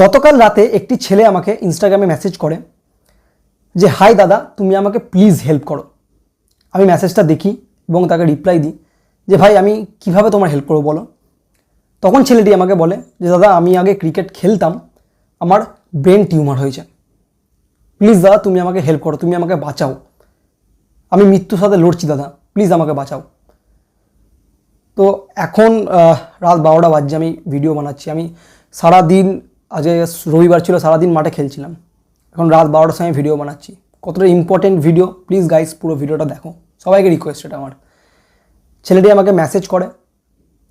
গতকাল রাতে একটি ছেলে আমাকে ইনস্টাগ্রামে মেসেজ করে যে, হাই দাদা, তুমি আমাকে প্লিজ হেল্প করো। আমি মেসেজটা দেখি এবং তাকে রিপ্লাই দিই যে, ভাই, আমি কীভাবে তোমার হেল্প করব বলো? তখন ছেলেটি আমাকে বলে যে, দাদা, আমি আগে ক্রিকেট খেলতাম, আমার ব্রেন টিউমার হয়েছে। প্লিজ দাদা, তুমি আমাকে হেল্প করো, তুমি আমাকে বাঁচাও। আমি মৃত্যুর সাথে লড়ছি, দাদা প্লিজ আমাকে বাঁচাও। তো এখন রাত বারোটা বাজছে, আমি ভিডিও বানাচ্ছি। আমি সারা দিন আজকে রবিবার ছিল, সারাদিন মাঠে খেলছিলাম। এখন রাত বারোটার সময় ভিডিও বানাচ্ছি। কতটা ইম্পর্টেন্ট ভিডিও প্লিজ গাইস পুরো ভিডিওটা দেখো। সবাইকে রিকোয়েস্ট এটা আমার। ছেলেটি আমাকে মেসেজ করে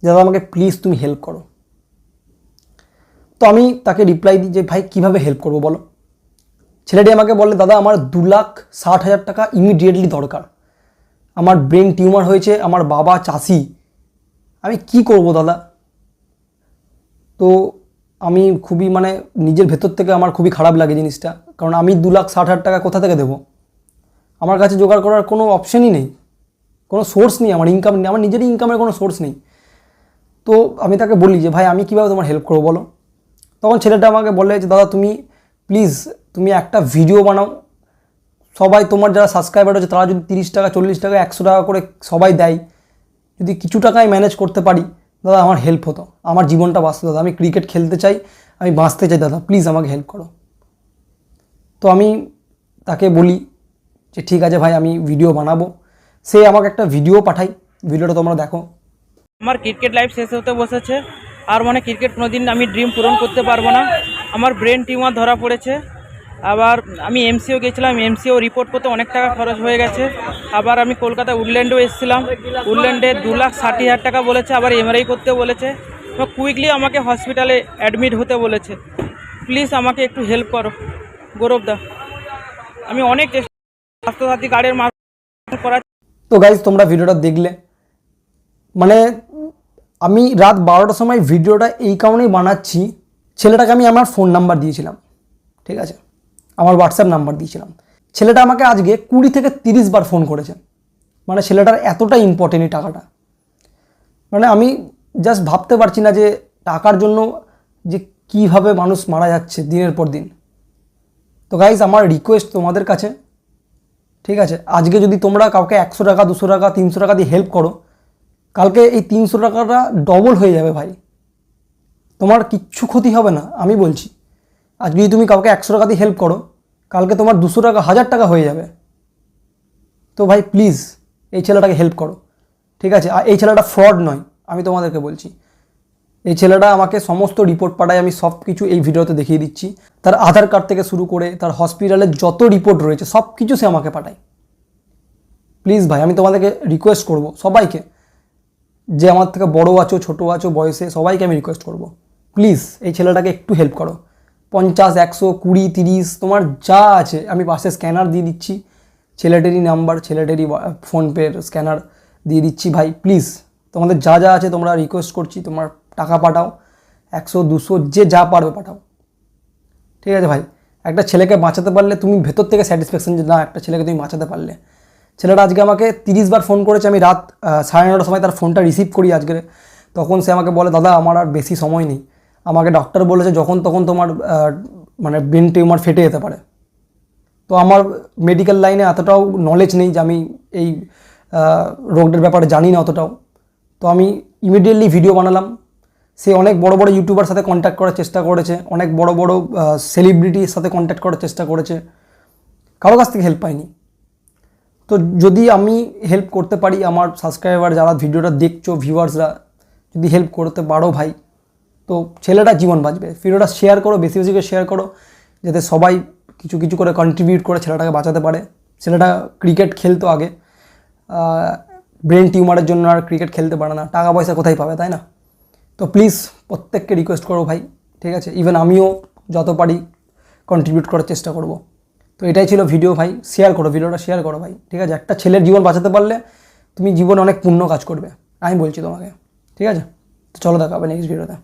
দাদা, আমাকে প্লিজ তুমি হেল্প করো। তো আমি তাকে রিপ্লাই দিই যে, ভাই, কীভাবে হেল্প করব বলো? ছেলেটি আমাকে বলে, দাদা, আমার দু লাখ ষাট হাজার টাকা ইমিডিয়েটলি দরকার। আমার ব্রেন টিউমার হয়েছে, আমার বাবা চাষি। আমি কি করব, দাদা? তো আমি খুবই মানে নিজের ভেতর থেকে আমার খুবই খারাপ লাগে জিনিসটা। কারণ আমি দু লাখ ষাট হাজার টাকা কোথা থেকে দেবো? আমার কাছে জোগাড় করার কোনো অপশনই নেই। কোনো সোর্স নেই, আমার ইনকাম নেই, আমার নিজেরই ইনকামের কোনো সোর্স নেই। তো আমি তাকে বলি যে, ভাই, আমি কীভাবে তোমার হেল্প করব বলো? তখন ছেলেটা আমাকে বলে যে, দাদা, তুমি প্লিজ তুমি একটা ভিডিও বানাও। সবাই তোমার যারা সাবস্ক্রাইবার আছে তারা যদি তিরিশ টাকা, চল্লিশ টাকা, একশো টাকা করে সবাই দেয়। যদি কিছু টাকায় ম্যানেজ করতে পারি দাদা, আমার হেল্প হতো। আমার জীবনটা বাঁচতো, দাদা। আমি ক্রিকেট খেলতে চাই, আমি বাঁচতে চাই, দাদা। প্লিজ আমাকে হেল্প করো। তো আমি তাকে বলি যে, ঠিক আছে ভাই, আমি ভিডিও বানাবো। সে আমাকে একটা ভিডিও পাঠাই ভিডিওটা তোমরা দেখো। আমার ক্রিকেট লাইফ শেষ হতে বসেছে। আর মানে ক্রিকেট কোনোদিন আমি ড্রিম পূরণ করতে পারব না। আমার ব্রেন টিউমার ধরা পড়েছে। আবার আমি এমসিও গেছিলাম এমসিও রিপোর্ট করতে অনেক টাকা খরচ হয়ে গেছে। আবার আমি কলকাতা উডল্যান্ডেও এসেছিলাম। উডল্যান্ডে দু লাখ ষাটি হাজার টাকা বলেছে, আবার এমআরআই করতে বলেছে। কুইকলি আমাকে হসপিটালে অ্যাডমিট হতে বলেছে। প্লিজ আমাকে একটু হেল্প করো গৌরবদা আমি অনেক স্বাস্থ্যসাথী কার্ডের মাধ্যমে করা তো গাইজ তোমরা ভিডিওটা দেখলে। মানে আমি রাত বারোটার সময় ভিডিওটা এই কারণেই বানাচ্ছি, ছেলেটাকে আমি আমার ফোন নাম্বার দিয়েছিলাম। ঠিক আছে? আমার হোয়াটসঅ্যাপ নাম্বার দিয়েছিলাম। ছেলেটা আমাকে আজকে কুড়ি থেকে তিরিশ বার ফোন করেছে। মানে ছেলেটার এতটা ইম্পর্টেন্ট এই টাকাটা। মানে আমি জাস্ট ভাবতে পারছি না যে টাকার জন্য যে কীভাবে মানুষ মারা যাচ্ছে দিনের পর দিন। তো গাইজ আমার রিকোয়েস্ট তোমাদের কাছে। ঠিক আছে? আজকে যদি তোমরা কাউকে একশো টাকা, দুশো টাকা, তিনশো টাকা দিয়ে হেল্প করো, কালকে এই তিনশো টাকাটা ডবল হয়ে যাবে ভাই। তোমার কিচ্ছু ক্ষতি হবে না, আমি বলছি। আজকে যদি তুমি কাউকে একশো টাকা দিয়ে হেল্প করো, কালকে তোমার দুশো টাকা, হাজার টাকা হয়ে যাবে। তো ভাই প্লিজ এই ছেলেটাকে হেল্প করো। ঠিক আছে? আর এই ছেলেটা ফ্রড নয়, আমি তোমাদেরকে বলছি। এই ছেলেটা আমাকে সমস্ত রিপোর্ট পাঠায়, আমি সব কিছু এই ভিডিওতে দেখিয়ে দিচ্ছি। তার আধার কার্ড থেকে শুরু করে, তার হসপিটালের যত রিপোর্ট রয়েছে সব কিছু সে আমাকে পাঠায়। প্লিজ ভাই, আমি তোমাদেরকে রিকোয়েস্ট করব সবাইকে। যে আমার থেকে বড় আছো, ছোটো আছো, বয়সে, সবাইকে আমি রিকোয়েস্ট করব। প্লিজ এই ছেলেটাকে একটু হেল্প করো। পঞ্চাশ, একশো, কুড়ি, তিরিশ, তোমার যা আছে, আমি পাশে স্ক্যানার দিয়ে দিচ্ছি। ছেলেটেরই নাম্বার ছেলেটেরই ফোনপের স্ক্যানার দিয়ে দিচ্ছি। ভাই প্লিজ তোমাদের যা যা আছে তোমরা রিকোয়েস্ট করছি, তোমার টাকা পাঠাও। একশো, দুশো, যে যা পারবে পাঠাও। ঠিক আছে ভাই, একটা ছেলেকে বাঁচাতে পারলে তুমি ভেতর থেকে স্যাটিসফ্যাকশন যে না, একটা ছেলেকে তুমি বাঁচাতে পারলে। ছেলেটা আজকে আমাকে তিরিশ বার ফোন করেছে, আমি রাত সাড়ে নটার সময় তার ফোনটা রিসিভ করি আজকে। তখন সে আমাকে বলে, দাদা, আমার আর বেশি সময় নেই। আমাকে ডক্টর বলেছে যখন তখন তোমার মানে ব্রেন টিউমার ফেটে যেতে পারে। তো আমার মেডিকেল লাইনে এতটাও নলেজ নেই যে আমি এই রোগটার ব্যাপারে জানি না অতটাও। তো আমি ইমিডিয়েটলি ভিডিও বানালাম। সে অনেক বড় বড় ইউটিউবার সাথে কন্ট্যাক্ট করার চেষ্টা করেছে। অনেক বড় বড় সেলিব্রিটির সাথে কন্ট্যাক্ট করার চেষ্টা করেছে। কারও কাছ থেকে হেল্প পাইনি। তো যদি আমি হেল্প করতে পারি, আমার সাবস্ক্রাইবার যারা ভিডিওটা দেখছ ভিউয়ার্সরা যদি হেল্প করতে পারো ভাই তো ছেলেটা জীবন বাঁচবে। ভিডিওটা শেয়ার করো, বেশি বেশি করে শেয়ার করো, যাতে সবাই কিছু কিছু করে কন্ট্রিবিউট করে ছেলেটাকে বাঁচাতে পারে। ছেলেটা ক্রিকেট খেলতো আগে। ব্রেন টিউমারের জন্য আর ক্রিকেট খেলতে পারে না। টাকা পয়সা কোথায় পাবে, তাই না? তো প্লিজ প্রত্যেককে রিকোয়েস্ট করো ভাই, ঠিক আছে? ইভেন আমিও যত পারি কন্ট্রিবিউট করার চেষ্টা করব। তো এটাই ছিল ভিডিও ভাই। শেয়ার করো ভিডিওটা শেয়ার করো ভাই, ঠিক আছে? একটা ছেলের জীবন বাঁচাতে পারলে তুমি জীবনে অনেক পূর্ণ কাজ করবে, আমি বলছি তোমাকে, ঠিক আছে? তো চলো দেখা হবে নেক্সট ভিডিওতে